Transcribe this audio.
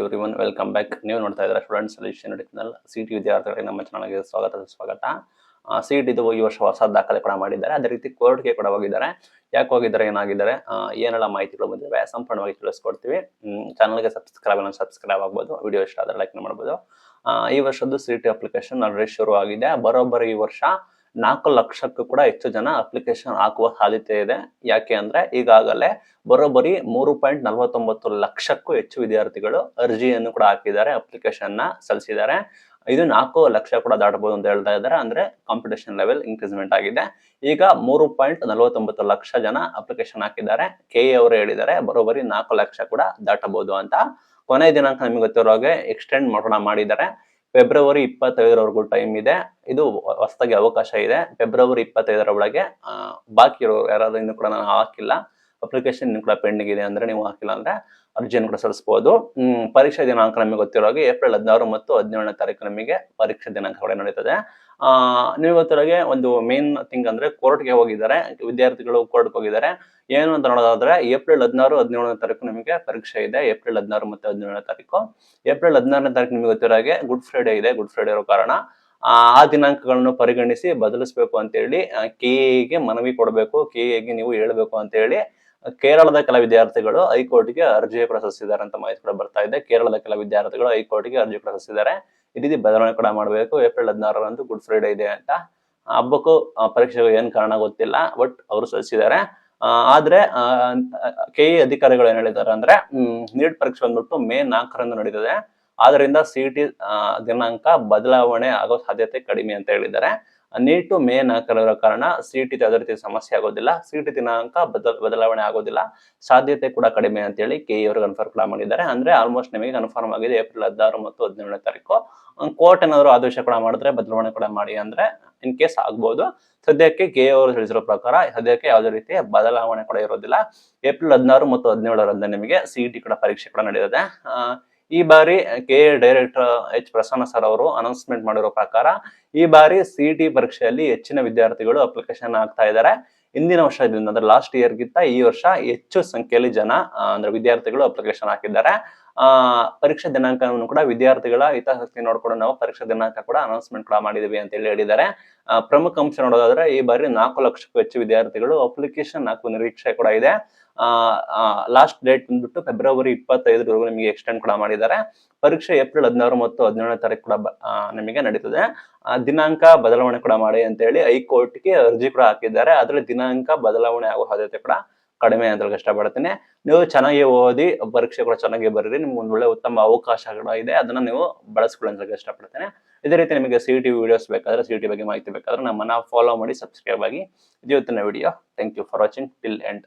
Every one welcome back ನೀವು ನೋಡ್ತಾ ಇದ್ದಾರೆ student solution channel C T ವಿದ್ಯಾರ್ಥಿಗಳಿಗೆ ನಮ್ಮ ಚಾನಲ್ಗೆ ಸ್ವಾಗತ ಸ್ವಾಗತ ಸಿ ಟಿದು ಈ ವರ್ಷ ಹೊಸ ದಾಖಲೆ ಕೂಡ ಮಾಡಿದ್ದಾರೆ. ಅದೇ ರೀತಿ ಕೋರ್ಟ್ಗೆ ಕೂಡ ಹೋಗಿದ್ದಾರೆ. ಯಾಕೆ ಹೋಗಿದ್ದಾರೆ, ಏನಾಗಿದ್ದಾರೆ? ಏನೆಲ್ಲ ಮಾಹಿತಿಗಳು ಬಂದಿವೆ ಸಂಪೂರ್ಣವಾಗಿ ತಿಳಿಸ್ಕೊಡ್ತೀವಿ. ಚಾನಲ್ಗೆ ಸಬ್ಸ್ಕ್ರೈಬ್ ಸಬ್ಸ್ಕ್ರೈಬ್ ಆಗ್ಬೋದು. ವಿಡಿಯೋ ಇಷ್ಟ ಆದರೆ ಲೈಕ್ ಮಾಡ್ಬೋದು. ಈ ವರ್ಷದ್ದು ಸಿ ಟಿ ಅಪ್ಲಿಕೇಶನ್ ಆಲ್ರೆಡಿ ಶುರು ಆಗಿದೆ ಬರೋಬ್ಬರಿ ಈ ವರ್ಷ ನಾಲ್ಕು ಲಕ್ಷಕ್ಕೂ ಕೂಡ ಹೆಚ್ಚು ಜನ ಅಪ್ಲಿಕೇಶನ್ ಹಾಕುವ ಸಾಧ್ಯತೆ ಇದೆ. ಯಾಕೆ ಅಂದ್ರೆ ಈಗಾಗಲೇ ಬರೋಬ್ಬರಿ ಮೂರು ಪಾಯಿಂಟ್ ನಲವತ್ತೊಂಬತ್ತು ಲಕ್ಷಕ್ಕೂ ಹೆಚ್ಚು ವಿದ್ಯಾರ್ಥಿಗಳು ಅರ್ಜಿಯನ್ನು ಕೂಡ ಹಾಕಿದ್ದಾರೆ ಅಪ್ಲಿಕೇಶನ್ನ ಸಲ್ಲಿಸಿದ್ದಾರೆ. ಇದು ನಾಲ್ಕು ಲಕ್ಷ ಕೂಡ ದಾಟಬಹುದು ಅಂತ ಹೇಳ್ತಾ ಇದ್ದಾರೆ. ಅಂದ್ರೆ ಕಾಂಪಿಟೇಷನ್ ಲೆವೆಲ್ ಇನ್ಕ್ರೀಸ್ಮೆಂಟ್ ಆಗಿದೆ. ಈಗ ಮೂರು ಪಾಯಿಂಟ್ ನಲವತ್ತೊಂಬತ್ತು ಲಕ್ಷ ಜನ ಅಪ್ಲಿಕೇಶನ್ ಹಾಕಿದ್ದಾರೆ. ಕೆ ಅವರು ಹೇಳಿದ್ದಾರೆ, ಬರೋಬ್ಬರಿ ನಾಲ್ಕು ಲಕ್ಷ ಕೂಡ ದಾಟಬಹುದು ಅಂತ. ಕೊನೆ ದಿನಾಂಕ ನಿಮಗೆ ಗೊತ್ತಿರೋ ಹಾಗೆ ಎಕ್ಸ್ಟೆಂಡ್ ಮಾಡೋಣ ಮಾಡಿದ್ದಾರೆ. ಫೆಬ್ರವರಿ ಇಪ್ಪತ್ತೈದರವರೆಗೂ ಟೈಮ್ ಇದೆ. ಇದು ಹೊಸದಾಗಿ ಅವಕಾಶ ಇದೆ. ಫೆಬ್ರವರಿ ಇಪ್ಪತ್ತೈದರ ಒಳಗೆ ಬಾಕಿ ಇರೋರು ಯಾರಾದ್ರೂ ಇನ್ನು ಕೂಡ ನಾನು ಹಾಕಿಲ್ಲ. ಅಪ್ಲಿಕೇಶನ್ ನಿಮ್ಮ ಕೂಡ ಪೆಂಡಿಂಗ್ ಇದೆ ಅಂದ್ರೆ ನೀವು ಹಾಕಿಲ್ಲ ಅಂದ್ರೆ ಅರ್ಜಿಯನ್ನು ಕೂಡ ಸಲ್ಲಿಸಬಹುದು ಪರೀಕ್ಷಾ ದಿನಾಂಕ ನಮಗೆ ಗೊತ್ತಿರೋ ಹಾಗೆ ಏಪ್ರಿಲ್ ಹದಿನಾರು ಮತ್ತು ಹದಿನೇಳನೇ ತಾರೀಕು ನಮಗೆ ಪರೀಕ್ಷಾ ದಿನಾಂಕ ಕೂಡ ನಡೀತದೆ. ನೀವು ಗೊತ್ತಿರೋ ಹಾಗೆ ಒಂದು ಮೇನ್ ಥಿಂಗ್ ಅಂದ್ರೆ ಕೋರ್ಟ್ಗೆ ಹೋಗಿದ್ದಾರೆ, ವಿದ್ಯಾರ್ಥಿಗಳು ಕೋರ್ಟ್ಗೆ ಹೋಗಿದ್ದಾರೆ. ಏನು ಅಂತ ನೋಡೋದಾದ್ರೆ ಏಪ್ರಿಲ್ ಹದಿನಾರು, ಹದಿನೇಳನೇ ತಾರೀಕು ನಿಮಗೆ ಪರೀಕ್ಷೆ ಇದೆ ಏಪ್ರಿಲ್ ಹದಿನಾರು ಮತ್ತು ಹದಿನೇಳನೇ ತಾರೀಕು. ಏಪ್ರಿಲ್ ಹದಿನಾರನೇ ತಾರೀಕು ನಿಮಗೆ ಗೊತ್ತಿರೋ ಹಾಗೆ ಗುಡ್ ಫ್ರೈಡೆ ಇದೆ ಗುಡ್ ಫ್ರೈಡೆ ಇರೋ ಕಾರಣ. ಆ ದಿನಾಂಕಗಳನ್ನು ಪರಿಗಣಿಸಿ ಬದಲಿಸಬೇಕು ಅಂತ ಹೇಳಿ ಎಗೆ ಮನವಿ ಕೊಡಬೇಕು ಕೆ ಎಗೆ ನೀವು ಹೇಳಬೇಕು ಅಂತ ಹೇಳಿ ಕೇರಳದ ಕೆಲ ವಿದ್ಯಾರ್ಥಿಗಳು ಹೈಕೋರ್ಟ್ಗೆ ಅರ್ಜಿ ಕೂಡ ಸಲ್ಲಿಸಿದ್ದಾರೆ ಅಂತ ಮಾಹಿತಿ ಕೂಡ ಬರ್ತಾ ಇದೆ. ಕೇರಳದ ಕೆಲ ವಿದ್ಯಾರ್ಥಿಗಳು ಹೈಕೋರ್ಟ್ಗೆ ಅರ್ಜಿ ಕೂಡ ಸಲ್ಲಿಸಿದ್ದಾರೆ ಈ ರೀತಿ ಬದಲಾವಣೆ ಕೂಡ ಮಾಡಬೇಕು. ಏಪ್ರಿಲ್ ಹದಿನಾರರಂದು ಗುಡ್ ಫ್ರೈಡೇ ಇದೆ ಅಂತ. ಹಬ್ಬಕ್ಕೂ ಪರೀಕ್ಷೆಗೂ ಏನ್ ಕಾರಣ ಗೊತ್ತಿಲ್ಲ, ಬಟ್ ಅವರು ಸಲ್ಲಿಸಿದ್ದಾರೆ. ಆದ್ರೆ ಕೆ ಇ ಅಧಿಕಾರಿಗಳು ಏನ್ ಹೇಳಿದ್ದಾರೆ ಅಂದ್ರೆ ನೀಟ್ ಪರೀಕ್ಷೆ ಬಂದ್ಬಿಟ್ಟು ಮೇ ನಾಲ್ಕರಂದು ನಡೀತದೆ. ಆದ್ರಿಂದ ಸಿ ಟಿ ದಿನಾಂಕ ಬದಲಾವಣೆ ಆಗೋ ಸಾಧ್ಯತೆ ಕಡಿಮೆ ಅಂತ ಹೇಳಿದ್ದಾರೆ. ನೀಟು ಮೇ ನಾಲ್ಕರ ಕಾರಣ ಸಿಟಿ ಯಾವುದೇ ರೀತಿ ಸಮಸ್ಯೆ ಆಗೋದಿಲ್ಲ. ಸಿಟಿ ದಿನಾಂಕ ಬದಲ, ಬದಲಾವಣೆ ಆಗೋದಿಲ್ಲ. ಸಾಧ್ಯತೆ ಕೂಡ ಕಡಿಮೆ ಅಂತ ಹೇಳಿ ಕೆ ಇವರು ಕನ್ಫರ್ಮ್ ಮಾಡಿದ್ದಾರೆ. ಅಂದ್ರೆ ಆಲ್ಮೋಸ್ಟ್ ನಿಮಗೆ ಕನ್ಫರ್ಮ್ ಆಗಿದೆ ಏಪ್ರಿಲ್ ಹದಿನಾರು ಮತ್ತು ಹದಿನೇಳನೇ ತಾರೀಕು. ಕೋರ್ಟ್ ಏನಾದ್ರು ಆದೇಶ ಕೂಡ ಮಾಡಿದ್ರೆ ಬದಲಾವಣೆ ಕೂಡ ಮಾಡಿ ಅಂದ್ರೆ ಇನ್ ಕೇಸ್ ಆಗ್ಬಹುದು ಸದ್ಯಕ್ಕೆ ಕೆ ಅವರು ತಿಳಿಸಿರೋ ಪ್ರಕಾರ ಸದ್ಯಕ್ಕೆ ಯಾವುದೇ ರೀತಿಯ ಬದಲಾವಣೆ ಕೂಡ ಇರೋದಿಲ್ಲ. ಏಪ್ರಿಲ್ ಹದಿನಾರು ಮತ್ತು ಹದಿನೇಳರಂದು ನಿಮಗೆ ಸಿಇಟಿ ಕೂಡ ಪರೀಕ್ಷೆ ಕೂಡ ನಡೆಯುತ್ತೆ ಈ ಬಾರಿ K director H Prasanna sir ಅವರು ಅನೌನ್ಸ್ಮೆಂಟ್ ಮಾಡಿರೋ ಪ್ರಕಾರ ಈ ಬಾರಿ ಸಿಇಟಿ ಟಿ ಪರೀಕ್ಷೆಯಲ್ಲಿ ಹೆಚ್ಚಿನ ವಿದ್ಯಾರ್ಥಿಗಳು ಅಪ್ಲಿಕೇಶನ್ ಆಗ್ತಾ ಇದ್ದಾರೆ. ಹಿಂದಿನ ವರ್ಷದಿಂದ ಅಂದ್ರೆ ಲಾಸ್ಟ್ ಇಯರ್ಗಿಂತ ಈ ವರ್ಷ ಹೆಚ್ಚು ಸಂಖ್ಯೆಯಲ್ಲಿ ಜನ ಅಂದ್ರೆ ವಿದ್ಯಾರ್ಥಿಗಳು ಅಪ್ಲಿಕೇಶನ್ ಹಾಕಿದ್ದಾರೆ. ಆ, ಪರೀಕ್ಷಾ ದಿನಾಂಕವನ್ನು ಕೂಡ ವಿದ್ಯಾರ್ಥಿಗಳ ಹಿತಾಸಕ್ತಿ ನೋಡ್ಕೊಂಡು ನಾವು ಪರೀಕ್ಷಾ ದಿನಾಂಕ ಕೂಡ ಅನೌನ್ಸ್ಮೆಂಟ್ ಕೂಡ ಮಾಡಿದೀವಿ ಅಂತ ಹೇಳಿ ಹೇಳಿದ್ದಾರೆ. ಪ್ರಮುಖ ಅಂಶ ನೋಡೋದಾದ್ರೆ ಈ ಬಾರಿ ನಾಲ್ಕು ಲಕ್ಷಕ್ಕೂ ಹೆಚ್ಚು ವಿದ್ಯಾರ್ಥಿಗಳು ಅಪ್ಲಿಕೇಶನ್ ಹಾಕುವ ನಿರೀಕ್ಷೆ ಕೂಡ ಇದೆ. ಲಾಸ್ಟ್ ಡೇಟ್ ಬಂದ್ಬಿಟ್ಟು ಫೆಬ್ರವರಿ ಇಪ್ಪತ್ತೈದರವರೆಗೂ ನಿಮಗೆ ಎಕ್ಸ್ಟೆಂಡ್ ಕೂಡ ಮಾಡಿದ್ದಾರೆ. ಪರೀಕ್ಷೆ ಏಪ್ರಿಲ್ ಹದಿನಾರು ಮತ್ತು ಹದಿನೇಳನೇ ತಾರೀಕು ಕೂಡ ನಿಮಗೆ ನಡೀತದೆ. ದಿನಾಂಕ ಬದಲಾವಣೆ ಕೂಡ ಮಾಡಿ ಅಂತ ಹೇಳಿ ಹೈಕೋರ್ಟ್ಗೆ ಅರ್ಜಿ ಕೂಡ ಹಾಕಿದ್ದಾರೆ. ಅದರಲ್ಲಿ ದಿನಾಂಕ ಬದಲಾವಣೆ ಆಗುವ ಸಾಧ್ಯತೆ ಕೂಡ ಕಡಿಮೆ ಅಂತ ಇಷ್ಟಪಡ್ತೀನಿ ನೀವು ಚೆನ್ನಾಗಿ ಓದಿ, ಪರೀಕ್ಷೆ ಕೂಡ ಚೆನ್ನಾಗಿ ಬರೀರಿ. ನಿಮ್ಗೆ ಒಂದು ಒಳ್ಳೆ ಉತ್ತಮ ಅವಕಾಶ ಕೂಡ ಇದೆ. ಅದನ್ನ ನೀವು ಬಳಸ್ಕೊಳ್ಳಿ ಅಂತ ಇಷ್ಟಪಡ್ತೇನೆ ಇದೇ ರೀತಿ ನಿಮಗೆ ಸಿ ಟಿ ವಿಡಿಯೋಸ್ ಬೇಕಾದ್ರೆ ಸಿ ಟಿ ಬಗ್ಗೆ ಮಾಹಿತಿ ಬೇಕಾದ್ರೆ ನಮ್ಮನ್ನ ಫಾಲೋ ಮಾಡಿ ಸಬ್ಸ್ಕ್ರೈಬ್ ಆಗಿ. ಇದು ಇವತ್ತಿನ video thank you for watching till end